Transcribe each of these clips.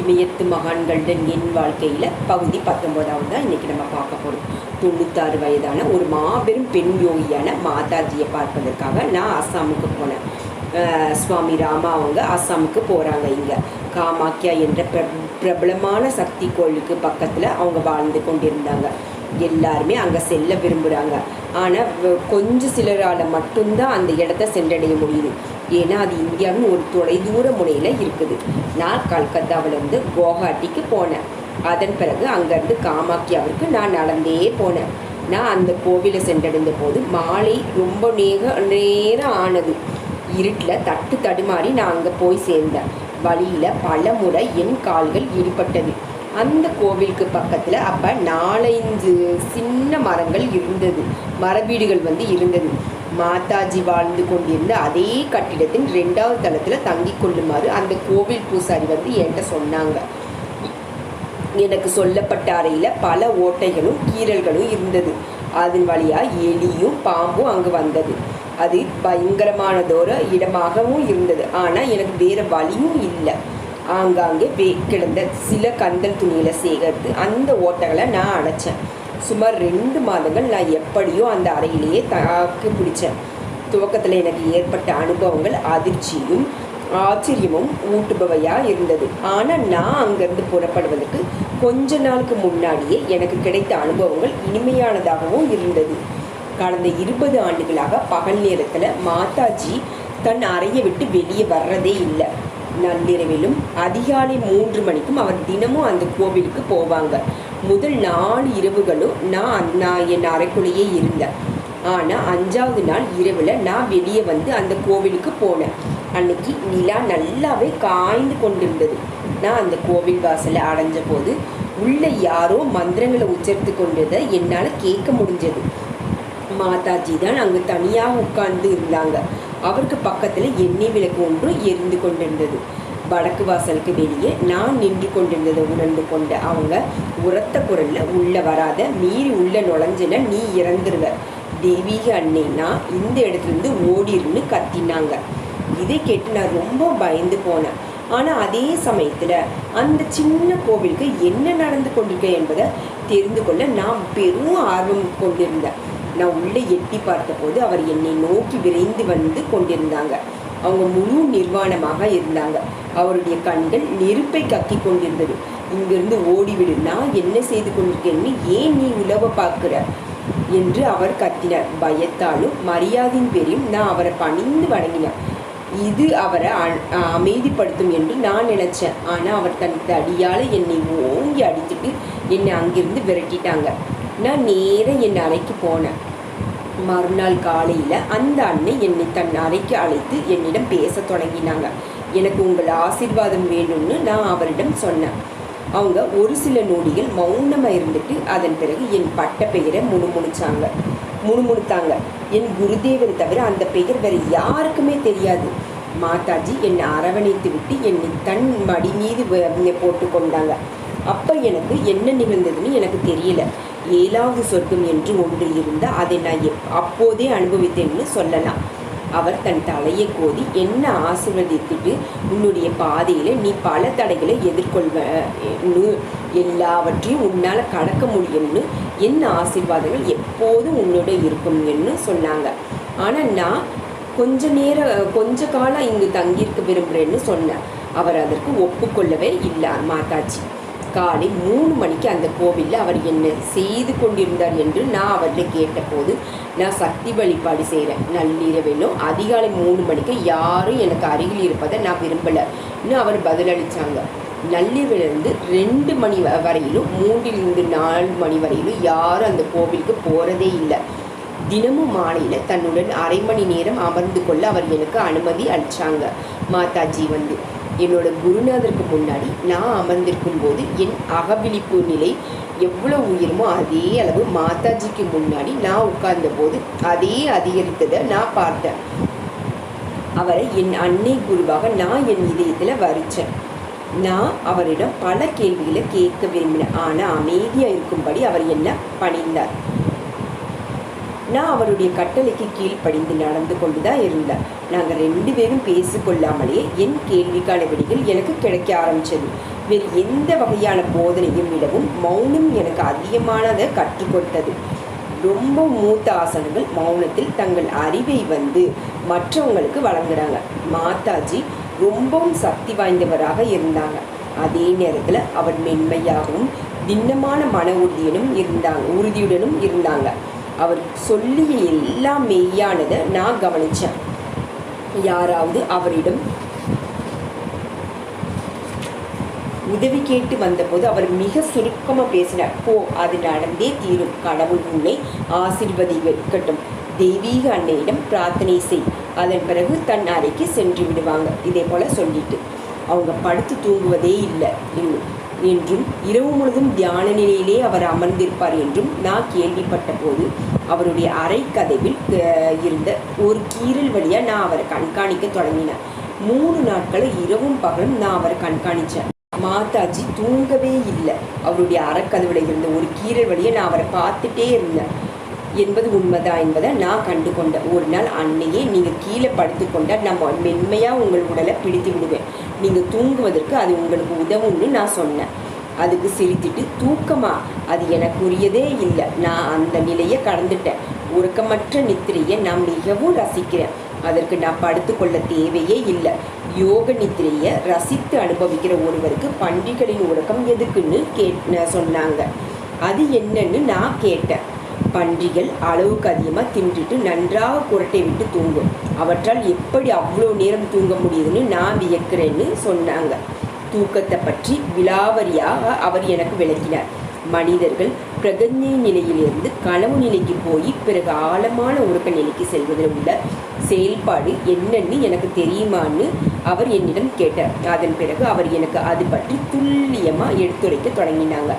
இமயத்து மகான்களுடன் என் வாழ்க்கையில் பகுதி பத்தொம்போதாவது தான் இன்றைக்கி நம்ம பார்க்க போகிறோம் தொண்ணூத்தாறு வயதான ஒரு மாபெரும் பெண் யோகியான மாதாஜியை பார்ப்பதற்காக நான் அஸ்ஸாமுக்கு போனேன். சுவாமி ராமா அவங்க அஸ்ஸாமுக்கு போகிறாங்க இங்கே. காமாக்கியா என்ற பிர பிரபலமான சக்தி கோயிலுக்கு பக்கத்தில் அவங்க வாழ்ந்து கொண்டிருந்தாங்க. எல்லாருமே அங்கே செல்ல விரும்புகிறாங்க ஆனால் கொஞ்சம் சிலரால் மட்டும்தான் அந்த இடத்த சென்றடைய முடியுது. ஏன்னா அது இந்தியாவின் ஒரு தொலைதூர முனையில் இருக்குது. நான் கல்கத்தாவிலேருந்து குவஹாட்டிக்கு போனேன். அதன் பிறகு அங்கேருந்து காமாக்கியாவிற்கு நான் நடந்தே போனேன். நான் அந்த கோவிலை சென்றடைந்த போது மாலை ரொம்ப நேக நேரம் ஆனது. இருட்டில் தட்டு தடுமாறி நான் அங்கே போய் சேர்ந்தேன். வழியில் பல முறை என் கால்கள் ஈடுபட்டது அந்த கோவிலுக்கு பக்கத்தில் அப்போ நாலஞ்சு சின்ன மரங்கள் இருந்தது. மரவீடுகள் வந்து இருந்தது. மாதாஜி வாழ்ந்து கொண்டிருந்த அதே கட்டிடத்தின் ரெண்டாவது தளத்தில் தங்கி கொள்ளுமாறு அந்த கோவில் பூசாரி வந்து என்கிட்ட சொன்னாங்க. எனக்கு சொல்லப்பட்ட அறையில் பல ஓட்டைகளும் கீறல்களும் இருந்தது. அதன் வழியாக எலியும் பாம்பும் அங்கு வந்தது. அது பயங்கரமானதோர இடமாகவும் இருந்தது. ஆனால் எனக்கு வேறு வழியும் இல்லை. ஆங்காங்கே வே கிடந்த சில கந்தல் துணிகளை சேகரித்து அந்த ஓட்டைகளை நான் அடைச்சேன் சுமார் ரெண்டு மாதங்கள் நான் எப்படியோ அந்த அறையிலேயே தாக்கு பிடிச்சேன். துவக்கத்தில் எனக்கு ஏற்பட்ட அனுபவங்கள் அதிர்ச்சியும் ஆச்சரியமும் ஊட்டுபவையாக இருந்தது. ஆனால் நான் அங்கேருந்து புறப்படுவதற்கு கொஞ்ச நாளுக்கு முன்னாடியே எனக்கு கிடைத்த அனுபவங்கள் இனிமையானதாகவும் இருந்தது. கடந்த இருபது ஆண்டுகளாக பகல் நேரத்தில் மாதாஜி தன் அறையை விட்டு வெளியே வர்றதே இல்லை. நள்ளிரவிலும் அதிகாலை மூன்று மணிக்கும் அவர் தினமும் அந்த கோவிலுக்கு போவாங்க. முதல் நாலு இரவுகளும் நான் நான் என் அறைக்குள்ளேயே இருந்தேன். ஆனால் அஞ்சாவது நாள் இரவில் நான் வெளியே வந்து அந்த கோவிலுக்கு போனேன். அன்னைக்கு நிலா நல்லாவே காய்ந்து கொண்டிருந்தது. நான் அந்த கோவில் வாசலை அடைஞ்ச போது உள்ள யாரோ மந்திரங்களை உச்சரித்து கொண்டதை என்னால் கேட்க முடிஞ்சது. மாதாஜி தான் அங்கே தனியாக உட்கார்ந்து இருந்தாங்க. அவருக்கு பக்கத்தில் எண்ணெய் விளக்கு ஒன்று எரிந்து கொண்டிருந்தது. வடக்கு வாசலுக்கு வெளியே நான் நின்று கொண்டிருந்ததை உணர்ந்து கொண்ட அவங்க உரத்த குரல்ல உள்ள வராத மீறி உள்ள நுழைஞ்சின நீ இறந்துருவ. தெய்வீக அன்னைனா இந்த இடத்துலேருந்து ஓடிருன்னு கத்தினாங்க. இதை கேட்டு நான் ரொம்ப பயந்து போனேன். ஆனால் அதே சமயத்தில் அந்த சின்ன கோவிலுக்கு என்ன நடந்து கொண்டிருக்க என்பதை தெரிந்து கொள்ள நான் பெரும் ஆர்வம் கொண்டிருந்தேன். நான் உள்ளே எட்டி பார்த்தபோது அவர் என்னை நோக்கி விரைந்து வந்து கொண்டிருந்தாங்க. அவங்க முழு நிர்வாணமாக இருந்தாங்க. அவருடைய கண்கள் நெருப்பை கக்கி கொண்டிருந்தது. இங்கிருந்து ஓடிவிடு நான் என்ன செய்து கொண்டிருக்கேன்னு ஏன் நீ உலவ பார்க்குற? என்று அவர் கத்தினார். பயத்தாலும் மரியாதையின் பேரையும் நான் அவரை பணிந்து வணங்கினேன். இது அவரை அமைதிப்படுத்தும் என்று நான் நினைச்சேன். ஆனால் அவர் தன் தடியால் என்னை ஓங்கி அடித்துட்டு என்னை அங்கிருந்து விரட்டிட்டாங்க. நான் நேராக என் அறைக்கு போனேன். மறுநாள் காலையில் அந்த அண்ணன் என்னை தன் அறைக்கு அழைத்து என்னிடம் பேசத் தொடங்கினாங்க. எனக்கு உங்கள் ஆசீர்வாதம் வேணும்னு நான் அவரிடம் சொன்னேன். அவங்க ஒரு சில நொடிகள் மௌனமாக இருந்துட்டு அதன் பிறகு என் பட்ட பெயரை முணுமுணுச்சாங்க. முணுமுணுத்தாங்க. என் குருதேவரை தவிர அந்த பெயர் வேற யாருக்குமே தெரியாது. மாதாஜி என்னை அரவணைத்து விட்டு என்னை தன் மடி மீது வ- போட்டு கொண்டாங்க. அப்போ எனக்கு என்ன நிகழ்ந்ததுன்னு எனக்கு தெரியல. ஏழாவது சொர்க்கம் என்று ஒன்று இருந்தால் அதை நான் எப்- அப்போதே அனுபவித்தேன்னு சொல்லலாம். அவர் தன் தலையை கோதி என்ன ஆசீர்வதித்துட்டு உன்னுடைய பாதையில் நீ பல தடைகளை எதிர்கொள்வன்னு எல்லாவற்றையும் உன்னால் கடக்க முடியும்னு என் ஆசீர்வாதங்கள் எப்போதும் உன்னோட இருக்கும்னு சொன்னாங்க. ஆனால் நான் கொஞ்ச நேரம் கொஞ்ச காலம் இங்கு தங்கியிருக்க விரும்புகிறேன்னு சொன்னேன். அவர் அதற்கு ஒப்புக்கொள்ளவே இல்லை மாதாஜி. காலை மூணு மணிக்கு அந்த கோவிலில் அவர் என்ன செய்து கொண்டிருந்தார் என்று நான் அவர்கிட்ட கேட்டபோது நான் சக்தி வழிபாடு செய்கிறேன். நள்ளிரவிலும் அதிகாலை மூணு மணிக்கு யாரும் எனக்கு அருகில் இருப்பதை நான் விரும்பலைன்னு அவர் பதிலளித்தாங்க நள்ளிரவிலிருந்து ரெண்டு மணி வ- வரையிலும் மூன்றிலிருந்து நாலு மணி வரையிலும் யாரும் அந்த கோவிலுக்கு போகிறதே இல்லை. தினமும் மாலையில் தன்னுடன் அரை மணி நேரம் அமர்ந்து கொள்ள அவர் எனக்கு அனுமதி அளித்தாங்க மாதாஜி வந்து என்னோட குருநாதருக்கு முன்னாடி நான் அமர்ந்திருக்கும் போது என் அகவிழிப்பு நிலை எவ்வளோ உயருமோ அதே அளவு மாதாஜிக்கு முன்னாடி நான் உட்கார்ந்த போது அதே அதிகரித்ததை நான் பார்த்தேன். அவரை என் அன்னை குருவாக நான் என் இதயத்தில் வரிச்சேன். நான் அவரிடம் பல கேள்விகளை கேட்க விரும்பினேன். ஆனால் அமைதியாக இருக்கும்படி அவர் என்ன பணிந்தார்? நான் அவருடைய கட்டளைக்கு கீழ்ப்படிந்து நடந்து கொண்டு தான் இருந்தேன். நாங்கள் ரெண்டு பேரும் பேசிக்கொள்ளாமலே என் கேள்விக்கான விடைகள் எனக்கு கிடைக்க ஆரம்பிச்சது. வேறு எந்த வகையான போதனையும் விடவும் மௌனம் எனக்கு அதிகமானதை கற்றுக் கொடுத்தது ரொம்ப மூத்த ஆசனங்கள் மௌனத்தில் தங்கள் அறிவை வந்து மற்றவங்களுக்கு வழங்குறாங்க. மாதாஜி ரொம்பவும் சக்தி வாய்ந்தவராக இருந்தாங்க. அதே நேரத்தில் அவர் மென்மையாகவும் திண்ணமான மன உறுதியுடனும் இருந்தாங்க. உறுதியுடனும் இருந்தாங்க. அவர் சொல்லிய எல்லாம் மெய்யானதை நான் கவனித்தேன் யாராவது அவரிடம் உதவி கேட்டு வந்தபோது அவர் மிக சுருக்கமாக பேசினார். போ அது நடந்தே தீரும். கடவுள் உன்னை ஆசிர்வதிக்கட்டும் தெய்வீக அன்னையிடம் பிரார்த்தனை செய். அதன் பிறகு தன் அறைக்கு சென்று விடுவாங்க. இதே போல சொல்லிட்டு அவங்க படுத்து தூங்குவதே இல்லை. இன்னும் என்றும் இரவு முழுதும் தியான நிலையிலே அவர் அமர்ந்திருப்பார் என்றும் நான் கேள்விப்பட்ட போது அவருடைய அறை கதவில் இருந்த ஒரு கீறல் வழியாக நான் அவரை கண்காணிக்க தொடங்கினேன் மூணு நாட்களை இரவும் பகலும் நான் அவரை கண்காணித்தேன் மாதாஜி தூங்கவே இல்லை. அவருடைய அறக்கதவுல இருந்த ஒரு கீறல் வழியை நான் அவரை பார்த்துட்டே இருந்தேன். என்பது உண்மைதான் என்பதை நான் கண்டு கொண்டேன் ஒரு நாள் அன்னையே நீங்கள் கீழே படுத்துக்கொண்டால் நம்ம மென்மையாக உங்கள் உடலை பிடித்து விடுவேன். நீங்கள் தூங்குவதற்கு அது உங்களுக்கு உதவும்னு நான் சொன்னேன். அதுக்கு சிரித்துட்டு தூக்கமா? அது எனக்குரியதே இல்லை. நான் அந்த நிலையை கடந்துட்டேன். உறக்கமற்ற நித்திரையை நான் மிகவும் ரசிக்கிறேன். அதற்கு நான் படுத்துக்கொள்ள தேவையே இல்லை. யோக நித்திரையை ரசித்து அனுபவிக்கிற ஒருவருக்கு பன்றிகளின் உறக்கம் எதுக்குன்னு கேட் சொன்னாங்க. அது என்னன்னு நான் கேட்டேன். பன்றிகள் அளவுக்கு அதிகமாக தின்றுட்டு நன்றாக குரட்டை விட்டு தூங்கும். அவற்றால் எப்படி அவ்வளோ நேரம் தூங்க முடியுதுன்னு நான் வியக்கிறேன்னு சொன்னாங்க. தூக்கத்தை பற்றி விலாவரியாக அவர் எனக்கு விளக்கினார். மனிதர்கள் பிரகஞ்சை நிலையிலிருந்து கனவு நிலைக்கு போய் பிறகு ஆழமான உறக்க நிலைக்கு செல்வதில் உள்ள செயல்பாடு என்னன்னு எனக்கு தெரியுமான்னு அவர் என்னிடம் கேட்டார். அதன் பிறகு அவர் எனக்கு அது பற்றி துல்லியமாக எடுத்துரைக்க தொடங்கினாங்க.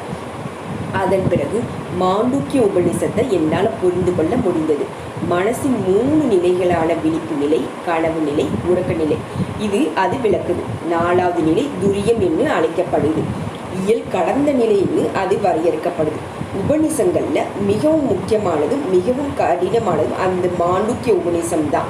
அதன் பிறகு மாண்டூக்கிய உபநிஷத்தை என்னால் புரிந்து கொள்ள முடிந்தது. மனசின் மூணு நிலைகளான விழிப்பு நிலை கனவு நிலை உறக்க நிலை. இது அது விளக்குது. நாலாவது நிலை துரியம் என்று அழைக்கப்படுது. இயல் கடந்த நிலைன்னு அது வரையறுக்கப்படுது. உபநிஷங்களில் மிகவும் முக்கியமானதும் மிகவும் கடினமானதும் அந்த மாண்டூக்கிய உபநிஷம் தான்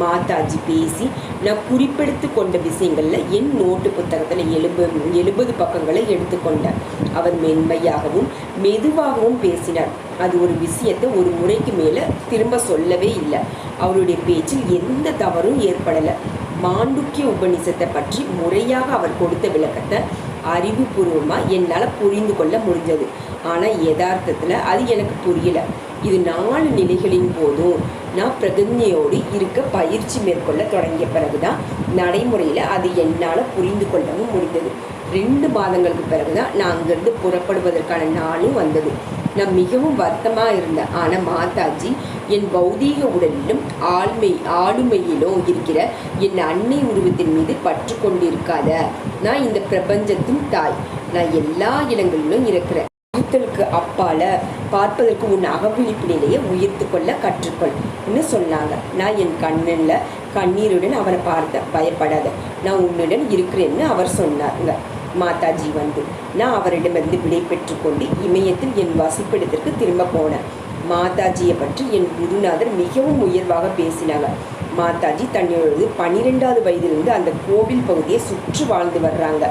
மாதாஜி பேசி நான் குறிப்பெடுத்து கொண்ட விஷயங்களில் என் நோட்டு புத்தகத்தில் எழுபது எழுபது பக்கங்களை எடுத்துக்கொண்டார் அவர் மென்மையாகவும் மெதுவாகவும் பேசினார். அது ஒரு விஷயத்தை ஒரு முறைக்கு மேலே திரும்ப சொல்லவே இல்லை. அவருடைய பேச்சில் எந்த தவறும் ஏற்படலை. மாண்டுக்கிய உபநிஷத்தை பற்றி முறையாக அவர் கொடுத்த விளக்கத்தை அறிவுபூர்வமாக என்னால் புரிந்து கொள்ள முடிஞ்சது. ஆனால் யதார்த்தத்தில் அது எனக்கு புரியல. இது நாலு நிலைகளின் போதும். நான் பிரதிஜையோடு இருக்க பயிற்சி மேற்கொள்ள தொடங்கிய பிறகுதான் நடைமுறையில் அது என்னால் புரிந்து கொள்ளவும் முடிந்தது. ரெண்டு மாதங்களுக்கு பிறகுதான் நான் அங்கேருந்து புறப்படுவதற்கான நாளும் வந்தது. நான் மிகவும் வருத்தமாக இருந்தேன். ஆனால் மாதாஜி என் பௌதீக உடலிலும் ஆழ்மை ஆளுமையிலும் இருக்கிற என் அன்னை உருவத்தின் மீது பற்று கொண்டிருக்காத நான் இந்த பிரபஞ்சத்தின் தாய். நான் எல்லா இடங்களிலும் இருக்கிறேன். அப்பால பார்ப்பதற்கு உன் அகவிழிப்பு நிலையை உயர்த்து கொள்ள கற்றுக்கொள்னு சொன்னாங்க. நான் என் கண்ணில் கண்ணீருடன் அவரை பார்த்தேன் பயப்படாத நான் உன்னுடன் இருக்கிறேன்னு அவர் சொன்னாங்க மாதாஜி வந்து நான் அவரிடமிருந்து விடை பெற்றுக்கொண்டு இமயத்தில் என் வசிப்பிடத்திற்கு திரும்ப போனேன். மாதாஜியை பற்றி என் குருநாதர் மிகவும் உயர்வாக பேசினாங்க. மாதாஜி தன்னோடது பன்னிரெண்டாவது வயதிலிருந்து அந்த கோவில் பகுதியை சுற்றி வாழ்ந்து வர்றாங்க.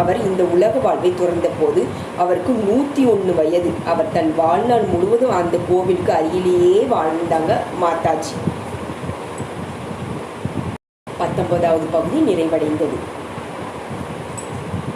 அவர் இந்த உலக வாழ்வை துறந்த போது அவருக்கு நூற்றி ஒன்று வயது. அவர் தன் வாழ்நாள் முழுவதும் அந்த கோவிலுக்கு அருகிலேயே வாழ்ந்தாங்க மாதாஜி. பத்தொன்பதாவது பகுதி நிறைவடைந்தது.